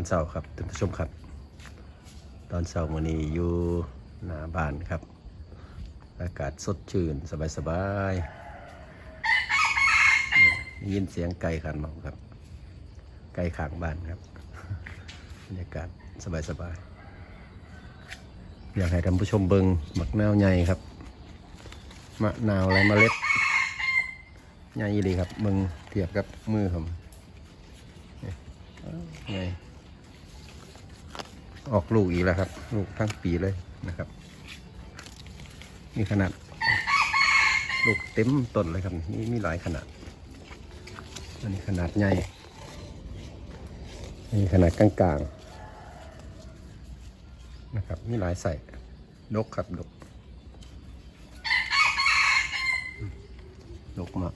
ตอนเช้าครับท่านผู้ชมครับ ตอนเช้าวันนี้อยู่หน้าบ้านครับ อากาศสดชื่นสบายๆเนี่ยได้ยินเสียงไก่ขันมอกครับ ไก่ขางบ้านครับบรรยากาศสบายๆอยากให้ท่านผู้ชมเบิงมักนาวใหญ่ครับมะนาวไรเมล็ดใหญ่ดีครับเบิงเทียบกับมือผมนี่ไง ออกลูกอีกแล้วครับ ลูกทั้งปีเลยนะครับมีขนาด ลูกเต็มต้นเลยครับนี่มีหลายขนาด อันนี้ขนาดใหญ่นี่ขนาดกลางๆนะครับมีหลายใส่ดกครับดกดกมาก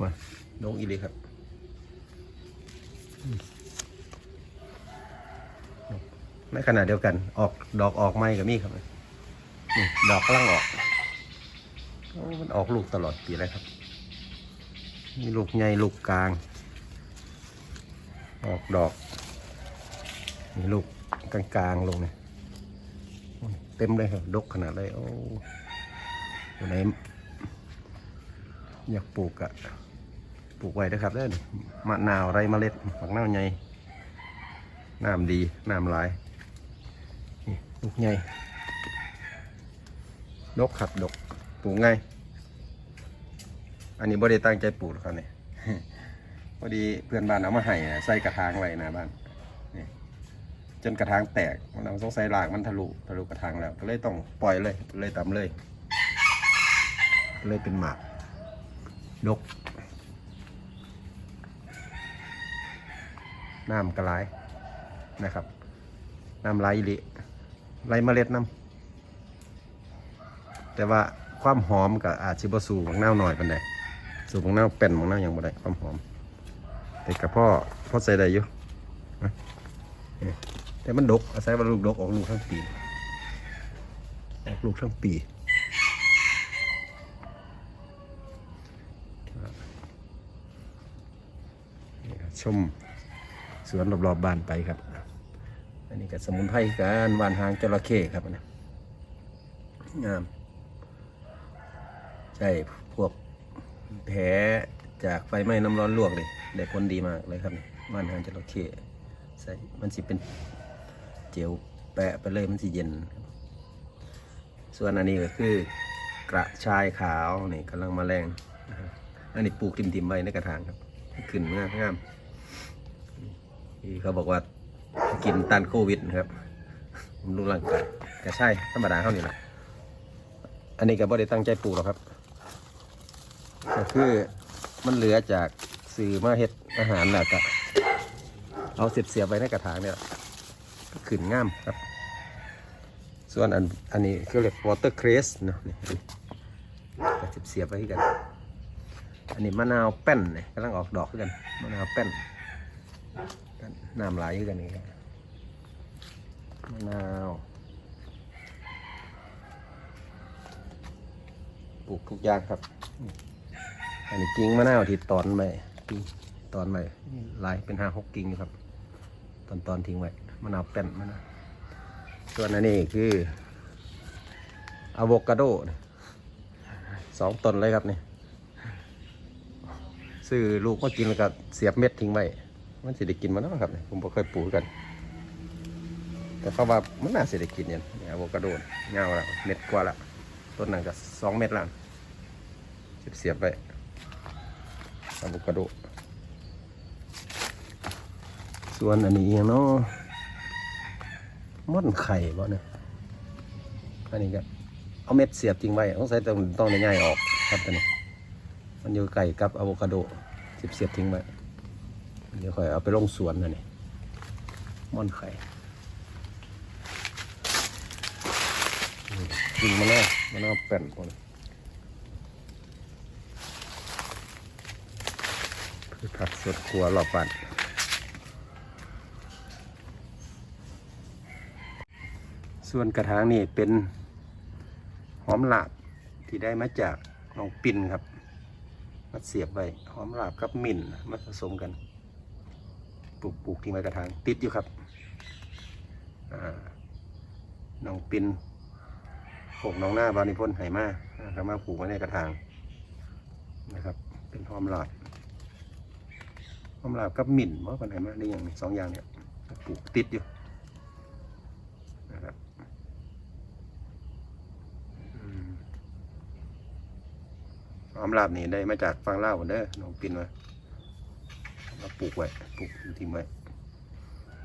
มาดกอีเลยครับอืมดกใน ขนาดเดียวกัน ออกดอกออกไม้กับมีครับนี่ดอกกำลังออกมันออกลูกตลอดปีเลยครับ มีลูกใหญ่ลูกกลาง ออกดอก มีลูกกลางๆลางเนี่ยเต็มเลยครับดกขนาดเลยโอ้อยู่ไหนอยากปลูกอะปลูกไว้นะครับเด้อนี่มะนาวไรเมล็ดฝักนาวใหญ่น้ำดี น้ำหลาย ลูกใหญ่ดกครับดกปลูกง่าย อันนี้บ่ได้ตั้งใจปลูกครับเนี่ยพอดีเพื่อนบ้านเอามาให้นะใส่กระถางไว้นะบ้านนี่จนกระถางแตกมันเอาสงสัยรากมันทะลุทะลุกระถางแล้ว ก็เลยต้องปล่อยเลยเลยตาเลย เลยเป็นหมากดกน้ำกระไรนะครับ น้ำไหลลิ ไหลเมล็ดน้ำแต่ว่าความหอมกับอาจสิบสูบางเน่าหน่อยปันใดสูบางเน่าเป็นบางเน่าวยังบ่ได้ความหอม แต่กับพ่อพ่อใส่ได้อยู่นะแต่มันดกอาศัยว่าลูกดกออกลูกทั้งปีออกลูกทั้งปีชมสวนรอบๆบ้านไปครับ นนี้ก็สมุนไพรการวานหางจระเข้ครับนนี้งามใช่พวกแผลจากไฟไหม้น้ำร้อนลวกเลยได้ผลดีมากเลยครับนี่มันหางจระเข้ใส่มันสิเป็นเจลแปะไปเลยมันสิเย็น ส่วนอันนี้ก็คือกระชายขาวนี่กำลังมาแรงนะครับอันนี้ปลูกทิมๆไว้ในกระถางครับ ขึ้นงามงามที่เขาบอกว่า กินต้านโควิดนะครับบำรุงร่างกายกระชายธรรมดาเท่านี้แหละอันนี้ก็บ่ได้ตั้งใจปลูกหรอกครับ ก็คือมันเหลือจากสื่อมาเฮ็ดอาหารแล้วก็เอาเสียบเสียบไว้ในกระถางเนี่ยก็ขึ้นง่ามครับ ส่วนอันอันนี้คือเรียก water cress เนาะนี่ก็เสียบเสียบไว้กัน อันนี้มะนาวแป้นเนี่ยกำลังออกดอกกันมะนาวแป้น น้ำไหลคือกันนี่มะนาวปลูกทุกอย่างครับ อันนี้กิ่งมะนาวที่ตอนใหม่ตอนใหม่ลายเป็นห้าหกกิ่งอยู่ครับ ตอนตอนทิ้งไว้มะนาวแป้นมะนาวส่วนอันนี้คืออะโวคาโดสองต้นเลยครับนี่ซื้อลูกมากินแล้วก็เสียบเม็ดทิ้งไว้ มันสิได้กินมันนะครับ ผมบ่เคยปลูกกัน แต่เขาว่ามันน่าสิได้กินเนี่ยนี่อะโวคาโดนี่เงาล้วเม็ดกว่าละต้นนั้นก็สองเม็ดละเสียบเสียบไปอะโวคาโดส่วนอันนี้เนาะม่อนไข่บ่เนี่ยอันนี้ก็เอาเม็ดเสียบจริงไว้ต้องใส่ต้องต้องในง่ายออกครับตัวนี้ มันอยู่ไก่กับอะโวคาโดเสียบเสียบทิ้งไว้ เดี๋ยวค่อยเอาไปลงสวนนะนี่ม่อนไข่กินมะนาวมะนาวแป้นคนพืชผักสดครัวรอบบ้านส่วนกระถางนี่เป็นหอมหลาบที่ได้มาจากน้องปิ่นครับ มาเสียบไว้หอมหลาบกับหมิ่นมาผสมกัน ปลูกปลูกทิ้งไว้กระถางติดอยู่ครับน้องปินโขกน้องหน้าบานิพนธ์ไหมาอ่าก็มาปลูกไว้ในกระถางนะครับ เป็นหอมหลอดหอมหลอดกับหมิ่นว่ากันไหมาได้อย่างสองอย่างเนี่ยปลูกติดอยู่นะครับหอมหลาบนี่ได้มาจากฟังเล่าเด้อน้องปินมาาปลูกไว้ปลูกทิ้งไว้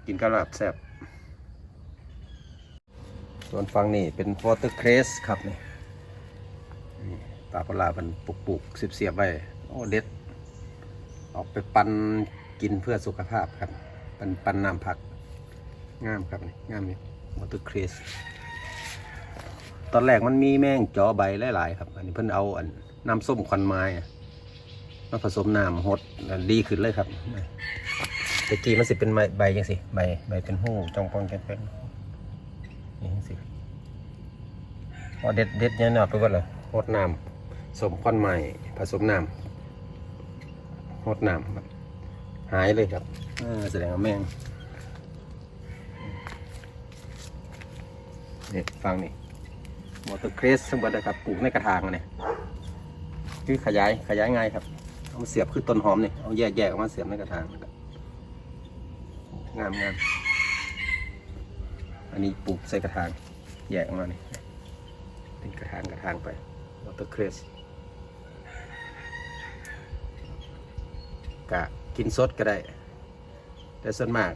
กินกระลาบแซ่บส่วนฝั่งนี่เป็นวอเตอร์เครสครับนี่นี่ปลาปลาเป็นปลูกปลูกเสียบเสียบไว้โอ้เด็ด ออกไปปันกินเพื่อสุขภาพครับ ปันปันน้ำผักงามครับนี่งามนี่วอเตอร์เครสตอนแรกมันมีแมงจอใบหลายๆครับ อันนี้เพิ่นเอาอันน้ำส้มควันไม้อะ มาผสมน้ำหดแล้วดีขึ้นเลยครับแต่กี้มันสิเป็นใบใบยังสิใบใบเป็นหูจองปองแกนเป็นนี่สิพอเด็ดเด็ดเนี่ยหนอดไปก่อนเลยหดน้ำสมควันใหม่ผสมน้ำหดน้ำครับหายเลยครับอ่าแสดงว่าแมงนี่ฟังนี่มอเตอร์เครสทั้งหมดนะครับปลูกในกระถางอันนี่คือขยายขยายง่ายครับเอา มาเสียบคือต้นหอมนี่เอาแยกแยกออกมาเสียบในกระถางงามงามอันนี้ปลูกใส่กระถางแยกออกมานี่เป็นกระถางกระถางไปวอเตอร์เครสกะกินสดก็ได้ แต่ส่วนมาก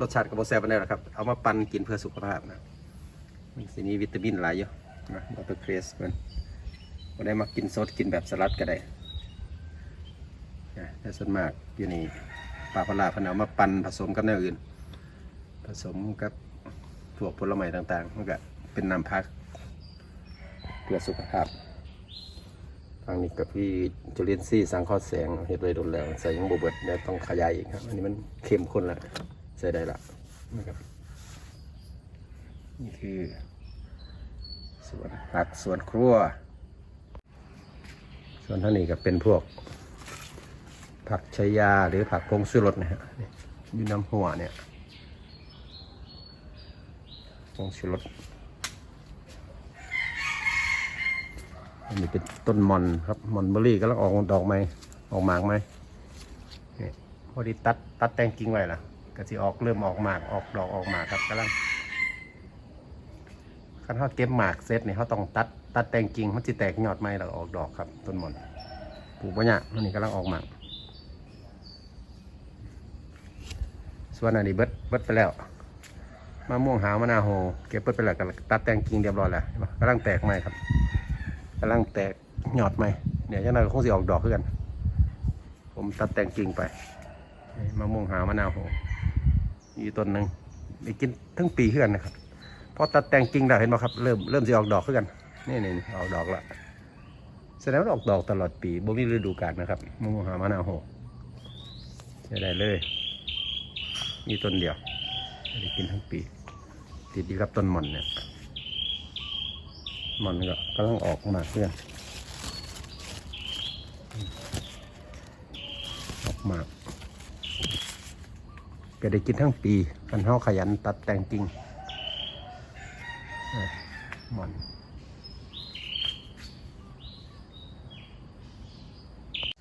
รสชาติกับบแซ่บปานใดหรอครับ เอามาปั่นกินเพื่อสุขภาพนะมีสิมีวิตามินหลายอยู่นะวอเตอร์เครสมันก็ได้มากินสดกินแบบสลัดก็ได้ แต่ส่วนมากอยู่นี่ปลาปลาพันเอามาปั่นผสมกับแนวอื่น ผสมกับพวกผลไม้ต่างๆมันก็เป็นน้ำพัก เพื่อสุขภาพทางนี้กับพี่จุลินทรีย์สังเคราะห์แสงเห็ดไว้โดนแล้วใส่ยังบวเบิดแล้วต้องขยายอีกครับ อันนี้มันเข้มข้นแล้วใส่ได้ละนะครับนี่คือสวนผักสวนครัว ส่วนท่านนี้ก็เป็นพวก ผักชายาหรือผักพงสุรสนะฮะนี่อยู่น้ำหัวเนี่ยผงชูรสอันนี้เป็นต้นมอนครับมอนเบอรี่ก็ลังออกดอกไหมออกหมากไหมนี่พอดีตัดตัดแต่งกิ่งไว้ล่ะก็สิออกเริ่มออกหมากออกดอกออกหมากครับกำลังคันเขาเก็บหมากเสร็จเนี่ยเขาต้องตัดตัดแต่งกิ่งมันจะแตกยอดไม้แล้วออกดอกครับต้นมอนปลูกปะเนี่ยอันนี้กำลังออกหมาก ส่วนอันนี้เบิดเบิดไปแล้วมะม่วงหาวมะนาวโหเก็บเปิดไปแล้วก็ตัดแต่งกิ่งเรียบร้อยแล้วเห็นปะกำลังแตกใหม่ครับกำลังแตกหยอดใหม่เดี๋ยวเจ้านาคงสิออกดอกขึ้นกัน ผมตัดแต่งกิ่งไปมะม่วงหาวมะนาวโหมีต้นหนึ่งได้กินทั้งปีขึ้นกันนะครับพอตัดแต่งกิ่งได้เห็นไหมครับเริ่มเริ่มสิออกดอกขึ้นกันนี่นี่ออกดอกละแสดงว่าออกดอกตลอดปีบ่มีฤดูกาลนะครับมะม่วงหาวมะนาวโหใช้ได้เลย มีต้นเดียวได้กินทั้งปี ติดอยู่กับต้นหม่อนเนี่ยหม่อนก็กำลังออกมาเพื่อนออกมาก็ได้กินทั้งปีกันเฮาขยันตัดแต่งกิ่งหม่อน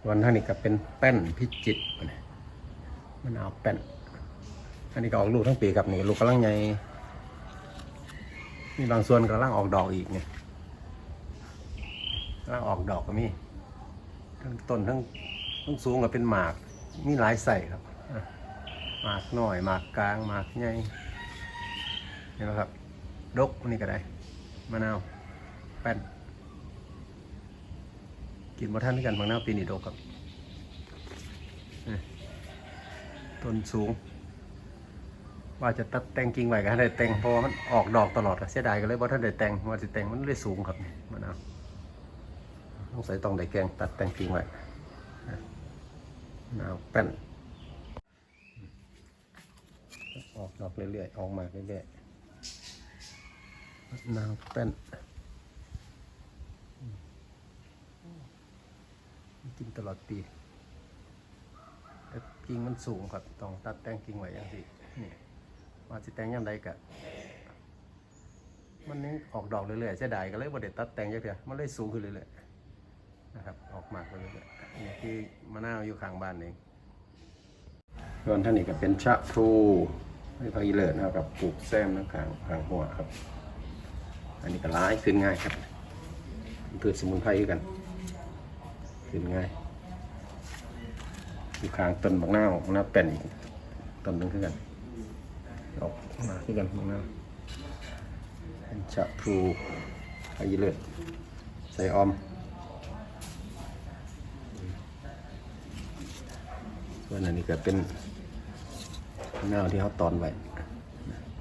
ส่วนท่างนี้ก็เป็นแป้นพิจิตรมันเอาแป้น อันนี้ก็ออกลูกทั้งปีครับนี่ลูกกำลังใหญ่มีบางส่วนกำลังออกดอกอีกไงกำลังออกดอกก็มีทั้งต้นทั้งทั้งสูงก็เป็นหมาก มีหลายใส่ครับหมากหน้อยหมากกลางหมากใหญ่เห็นไหมครับ ดกอันนี่ก็ได้มะนาวแป้นกินมาท่านด้วยกันบางนาวปีนี้ดกครับต้นสูง ว่าจะตัดแต่งกิ่งไว้ก็ให้ได้แต่งเพราะว่ามันออกดอกตลอดอะเสียดายก็เลยว่าท่านได้แต่งว่าจะแต่งมันเลยสูงครับนี่มะนาวต้องใส่ต้องได้แกงตัดแต่งกิ่งไว้นะมะนาวแป้นออกดอกเรื่อยๆออกมาเรื่อยๆมะนาวแป้นกินตลอดปีแต่กิ่งมันสูงครับต้องตัดแต่งกิ่งไว้อย่างที่นี่ ว่าสิแต่งยามใดกะมันยังออกดอกเรื่อยๆเสียดายก็เลยบ่ได้ตัดแต่งจักเทื่อมันเลยสูงขึ้นเรื่อยๆนะครับ ออกมากไปเรื่อยๆนี่ที่มะนาวอยู่ข้างบ้านเองส่วนท่านนี้ก็เป็นชะพลูไม่พายีเลิศนะครับปลูกแซมน้ำข้างข้างหัวครับ อันนี้ก็ร้ายขึ้นง่ายครับพืชสมุนไพรกัน ขึ้นง่ายอยู่ข้างต้นบักนาวนาวเป็นอีกต้นนึงคือกัน ออกมาคือกันบักนาวเป็นชะพลูพายีเลิศใส่ออม ส่วนอันนี้ก็เป็นแนวที่เขาตอนไว้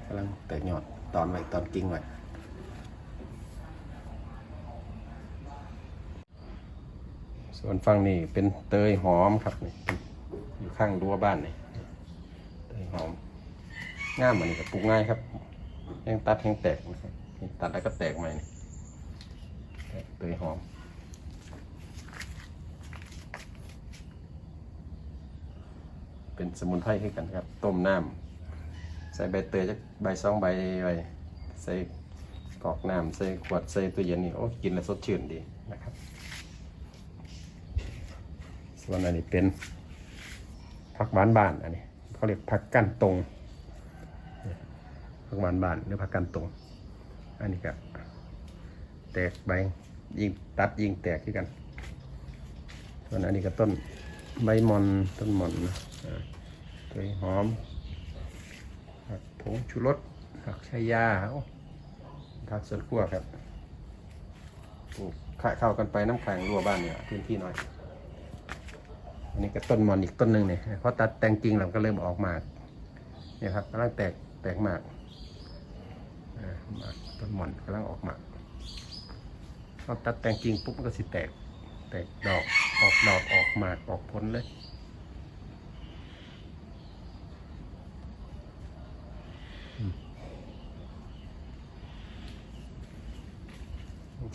กำลังแตกยอดตอนไว้ตอนกิ่งไว้ส่วนฝั่งนี้เป็นเตยหอมครับนี่อยู่ข้างรั้วบ้านนี่เตยหอม ง่ามอันนี้ก็ปลูกง่ายครับแห้งตัดแห้งแตกนะครับตัดแล้วก็แตกใหม่นี่แตกเตยหอมเป็นสมุนไพรให้กันครับ ต้มน้ำใส่ใบเตยจักใบสองใบไว้ใส่กอกน้ำใส่ขวดใส่ตู้เย็นนี่โอ้กินแล้วสดชื่นดีนะครับ ส่วนอันนี้เป็นผักหวานบานอันนี้เขาเรียกผักกั้นตรง ผักหวานบานหรือผักกันตรงอันนี้ก็แตกใบยิงตัดยิงแตกที่กัน ส่วนอันนี้ก็ต้นใบมอนต้นมอนนะตัวหอมผักผงชูรสผักชายาผักสวนครัวครับปลูกขะเข้ากันไปน้ำขังรั่วบ้านเนี่ยพื้นที่น้อยอันนี้ก็ต้นมอนอีกต้นหนึ่งเนี่ยพอตัดแต่งกิ่งเราก็เริ่มออกหมากเนี่ยครับกำลังแตกแตกหมาก อ่าหมาต้นมอนกำลังออกหมากพอตัดแต่งกิ่งปุ๊บมันก็สิแตก แตกดอกออกดอกออกหมากออกผลเลย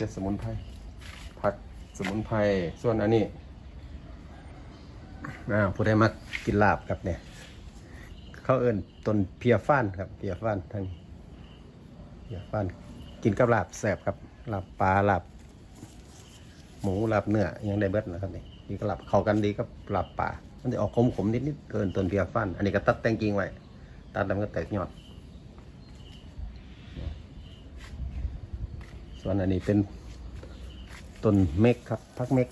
จะสมุนไพรผักสมุนไพรส่วนอันนี้อ่าผู้ใดมักกินลาบครับเนี่ย เขาเอิ้นต้นเพียฟ้านครับเพียฟ้านทั้งนี้ เพียฟ้านกินกับลาบแซ่บครับลาบปลาลาบหมูลาบเนื้อยังได้เบิดนะครับนี่นี่ก็ลาบเข้ากันดีกับลาบป่ามันจะออกขมๆนิดๆเกินต้นเพียฟันอันนี้ก็ตัดแต่งกิ่งไว้ตัดแล้วก็แตกยอด ส่วนอันนี้เป็นต้นเมกครับพักเมก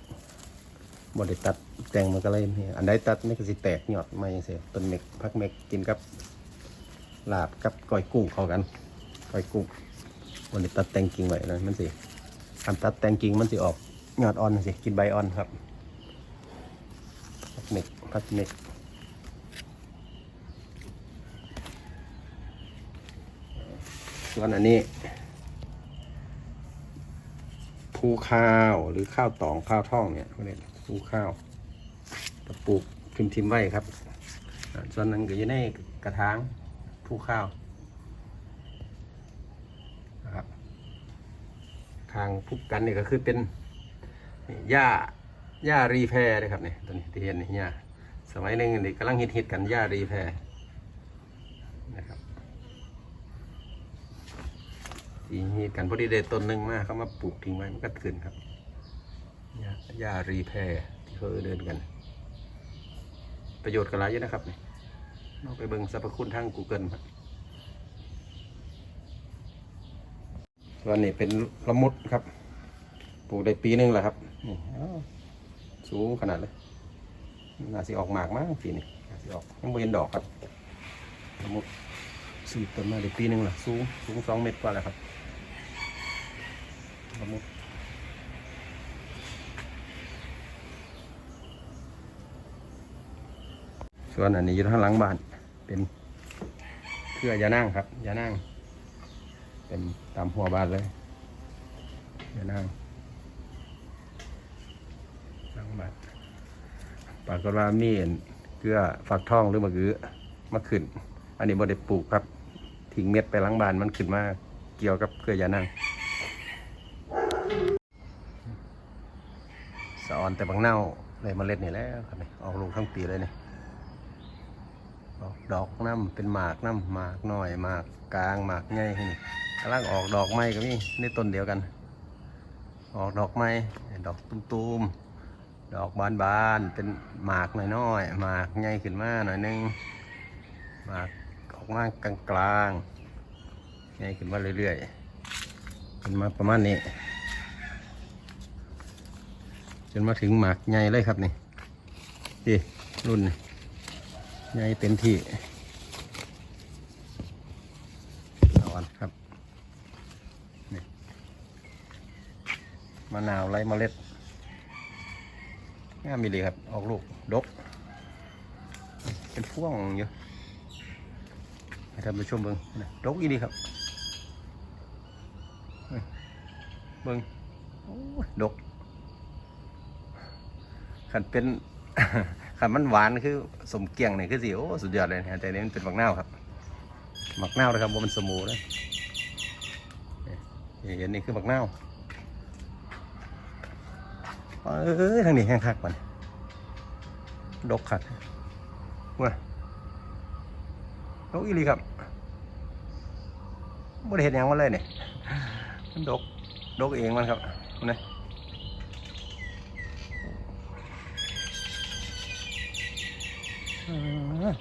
บไดตัดแต่งมันก็เลยนี่อันใดตัดนี่ก็สิแตกยอดมาอย่างเสียต้นเมกพักเมกกินกับลาบกับก้อยกุ้งเข้ากัน ก้อยกุ้งบไดตัดแต่งกิ่งไว้นะมันสิทำตัดแต่งกิ่งมันสิออกยอดอ่อนสิกินใบอ่อนครับพักเม็กพักเม็กส่วนอันนี้ภูข้าวหรือข้าวตองข้าวท่องเนี่ยเขาเรียกภูข้าวตะปลูกทิมทิมไว้ครับ ส่วนนั้นก็อยู่ในกระถางภูข้าวนะครับ ทางพุกกันนี่ก็คือเป็นหญ้าหญ้ารีแพรนะครับเนี่ยตัวนี้ที่เห็นนี่หญ้าสมัยหนึงนี่กำลังฮิตๆกันหญ้ารีแพรนะครับที่ฮิตกันพอดีเดต้นหนึ่งมาเขามาปลูกทิ้งไว้มันก็ขึ้นครับหญ้าหญ้ารีแพรที่เขาเดินกัน ประโยชน์กันหลายเยอะนะครับนี่ลองไปเบิ่งสรรพคุณทาง Google ครับ ส่วนนี้เป็นละมุดครับ ปลูกได้ปีหนึงแล้วครับ นี่สูงขนาดเลยน่าสิออกหมากมากปีนี้น่าสิออกยังไม่เห็นดอกครับละมุดสี่ต้นมาได้ปีหนึงแล้วสูงสูงสองเมตรกว่าแล้วครับละมุดส่วนอันนี้อยู่ทางหลังบ้านเป็นเครือยานั่งครับยานั่ง เป็นตามหัวบานเลย เดี๋ยวนั่งนั่งบานปากฏว่ามีเห็นเกลือฝักทองหรือมะกือมาขึ้น อันนี้บ่ได้ปลูกครับ ทิ้งเม็ดไปล้างบานมันขึ้นมาเกี่ยวกับเกลือยานั่งสะออนแต่บางเน่าเลยเมล็ดนี่แหล้วครับนี่ออกลูกทั้งปีเลยนี่ดอกน้ำเป็นหมากน้ำหมากน้อยหมากกลางหมากใหญ่นี่ กำลังออกดอกไม้ก็มีในต้นเดียวกัน ออกดอกไม้ดอกตุ้มๆ ดอกบานๆ เป็นหมากน้อยๆหมากใหญ่ขึ้นมาหน่อยนึงหมากออกมากลางๆใหญ่ขึ้นมาเรื่อยๆขึ้นมาประมาณนี้ จนมาถึงหมากใหญ่เลยครับนี่นี่รุ่นใหญ่เต็มที่เอาอันครับ มะนาวไรเมล็ดงามมีเลยครับ ออกลูก ดก เป็นพ่วงอยู่ให้ท่านผู้ชมเบิ้งดกอีดีครับ เบิ้งโอ้ยดกขันเป็นขันมันหวานคือสมเกียงเนี่ยคือสิโอ้สุดยอดเลยนะแต่นี้มันเป็นหมักเน่าวครับหมักเน่าวนะครับว่ามันสมูเลยเห็นนี่คือหมักเน่าว เอ้ยทางนี้แห้งคักมันดกขัดว้าดกอีลีครับไม่ได้เห็นยังมาเลยเนี่ยมันดก ดกเองมันครับนี่อืม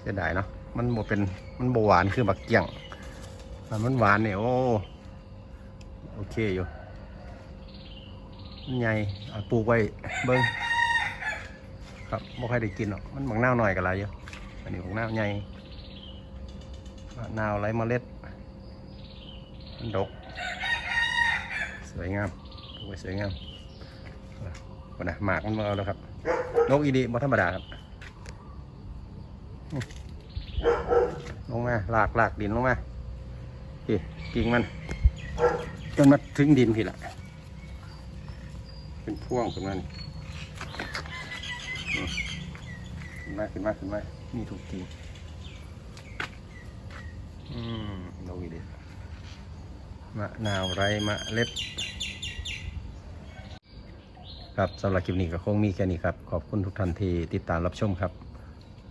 เสียดายเนาะ มันโมเป็น มันบหวานคือบักเกี่ยง มันหวานเนี่ยโอ้ โอเคอยู่ ใหญ่ปลูกไว้เบิ้งครับบ่ค่อยได้กินหรอกมันบักนาหน่อยกันไรเยอะอันนี้บักนาใหญ่นาวไรเมล็ดมันดก สวยงามปลูกไว้สวยงามคนนะหมากมันมาเอาแล้วครับนกอีดีบ่ธรรมดาครับลงมาลากหลากดินลงมาพี่กิ่งมันจนมาถึงดินพี่ละ พ่วงขึ้นมานี่ขึ้นมาขึ้นมาขึ้นมามีถูกกิ่งอืมนกอีดีมะนาวไรมะเล็ดครับสำหรับคลิปนี้ก็คงมีแค่นี้ครับ ขอบคุณทุกท่านที่ติดตามรับชมครับ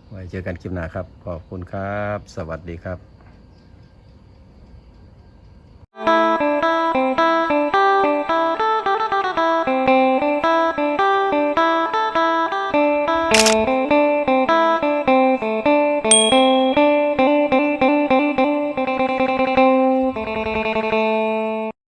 ไว้เจอกันคลิปหน้าครับ ขอบคุณครับ สวัสดีครับ